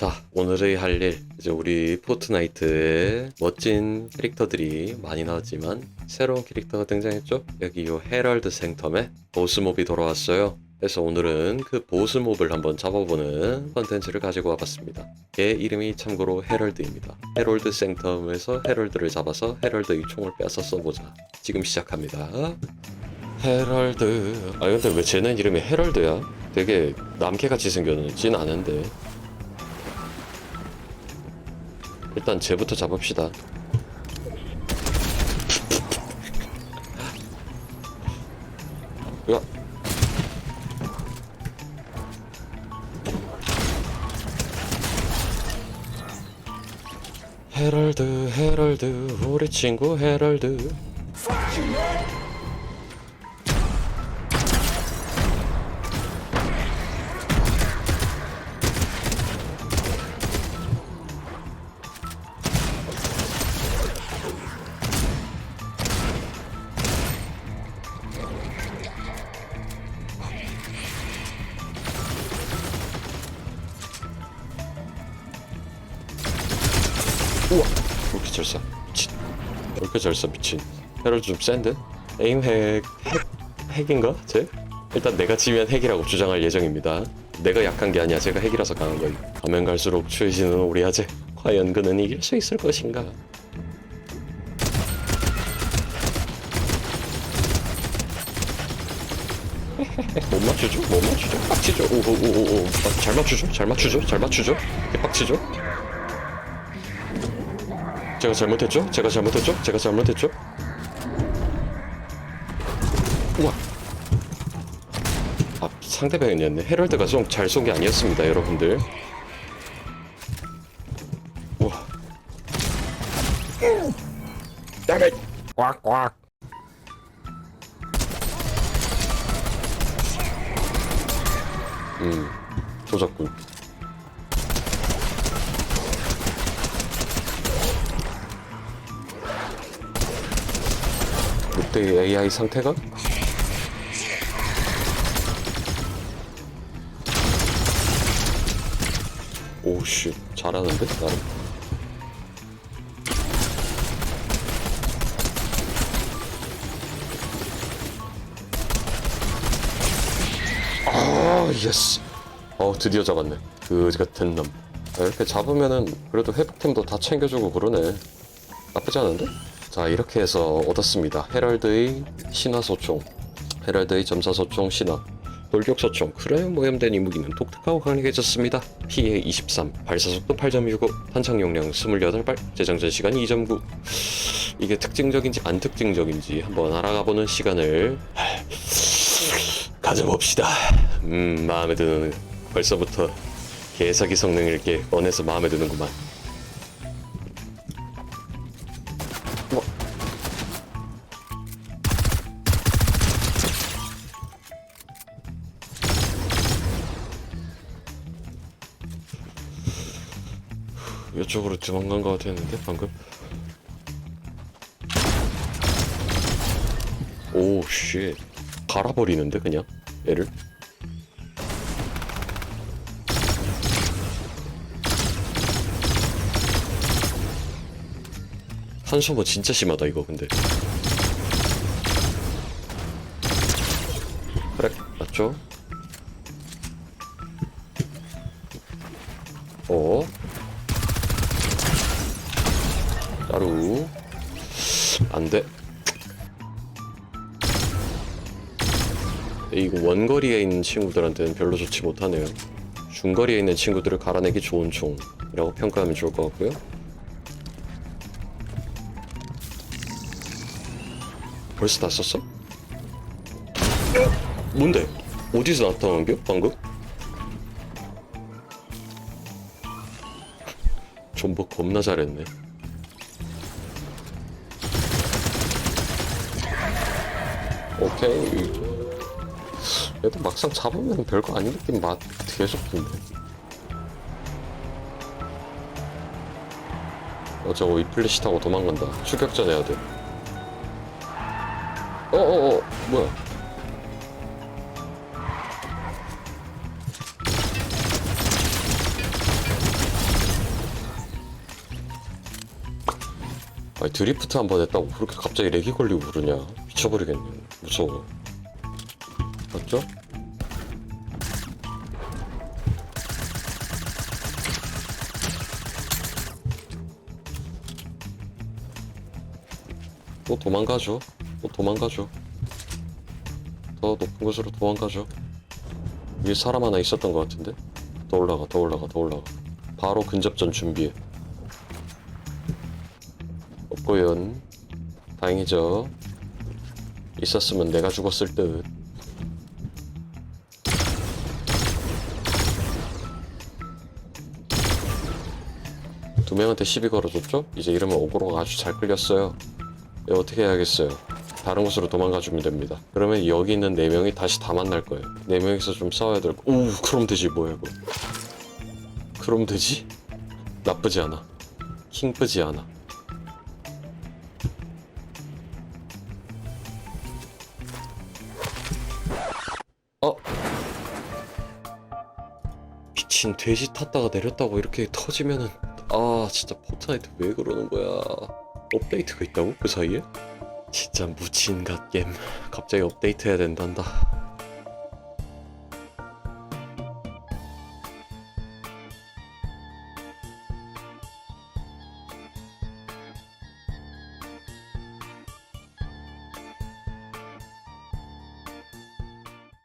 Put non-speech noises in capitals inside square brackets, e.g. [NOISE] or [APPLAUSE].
자, 오늘의 할 일. 이제 우리 포트나이트에 멋진 캐릭터들이 많이 나왔지만 새로운 캐릭터가 등장했죠? 여기 요 헤럴드 생텀에 보스몹이 돌아왔어요. 그래서 오늘은 그 보스몹을 한번 잡아보는 컨텐츠를 가지고 와봤습니다. 걔 이름이 참고로 헤럴드입니다. 헤럴드 생텀에서 헤럴드를 잡아서 헤럴드의 총을 빼서 써보자. 지금 시작합니다. 헤럴드. 아 근데 왜 쟤는 이름이 헤럴드야? 되게 남캐같이 생겼진 않은데. 일단 쟤부터 잡읍시다. 야. 헤럴드 헤럴드 우리 친구 헤럴드 우와 왜 이렇게 잘 쏴? 미친 왜 이렇게 잘 쏴? 미친 헤럴드 좀 센데? 에임 핵... 핵... 핵인가? 쟤? 일단 내가 지면 핵이라고 주장할 예정입니다 내가 약한 게 아니야 제가 핵이라서 강한 거임 가면 갈수록 추해지는 우리 아재 과연 그는 이길 수 있을 것인가 [LAUGHS] 못 맞추죠? 못 맞추죠? 빡치죠? 오오오오오 잘 맞추죠? 잘 맞추죠? 잘 맞추죠? 빡치죠? 제가 잘못했죠? 제가 잘못했죠? 제가 잘못했죠? 우와. 아 상대방이었네. 헤럴드가 좀 잘 쏜 게 아니었습니다 여러분들. 우와. 다음에 꽉꽉. 음 조졌군 롯데의 AI 상태가? 오씨. 잘하는데 나름? 아 예스. 어 드디어 잡았네. 그지 같은 놈. 아, 이렇게 잡으면은 그래도 회복템도 다 챙겨주고 그러네. 나쁘지 않은데? 자 이렇게 해서 얻었습니다. 헤럴드의 신화소총 헤럴드의 점사소총 신화 돌격소총. 크레용 모염된 이 무기는 독특하고 강력해졌습니다. 피해 23 발사속도 8.65 탄창 용량 28발 재장전 시간 2.9 이게 특징적인지 안 특징적인지 한번 알아가보는 시간을 가져봅시다. 음 마음에 드는 벌써부터 개사기 성능을 이렇게 꺼내서 마음에 드는구만 이쪽으로 도망간 것 같았는데 방금? 오쉣. 갈아버리는데 그냥? 얘를? 한소모 진짜 심하다 이거 근데. 그래 맞죠? 어 따루 안돼 이거 원거리에 있는 친구들한테는 별로 좋지 못하네요 중거리에 있는 친구들을 갈아내기 좋은 총이라고 평가하면 좋을 것 같고요 벌써 다 썼어? 뭔데? 어디서 나타난 게 방금? 존버 겁나 잘했네 오케이. 얘도 막상 잡으면 별거 아닌 느낌 맛 계속 든데. 어, 저거 이플래시 타고 도망간다. 추격전 해야 돼. 어어어, 뭐야. 아니, 드리프트 한 번 했다고 그렇게 갑자기 렉이 걸리고 그러냐. 미쳐버리겠네. 무서워. 맞죠? 또 도망가죠. 또 도망가죠. 더 높은 곳으로 도망가죠. 위에 사람 하나 있었던 것 같은데? 더 올라가 더 올라가 더 올라가. 바로 근접전 준비해. 없고요 다행이죠 있었으면 내가 죽었을 듯. 두 명한테 시비 걸어줬죠? 이제 이러면 오고로가 아주 잘 끌렸어요. 네, 어떻게 해야겠어요? 다른 곳으로 도망가 주면 됩니다. 그러면 여기 있는 네 명이 다시 다 만날 거예요. 네 명이서 좀 싸워야 될 거. 오 그럼 되지 뭐야 이거. 그럼 되지? 나쁘지 않아. 킹쁘지 않아 미친 돼지 탔다가 내렸다고 이렇게 터지면은 아 진짜 포트나이트 왜 그러는 거야 업데이트가 있다고? 그 사이에? 진짜 무친갓 게임 갑자기 업데이트 해야 된단다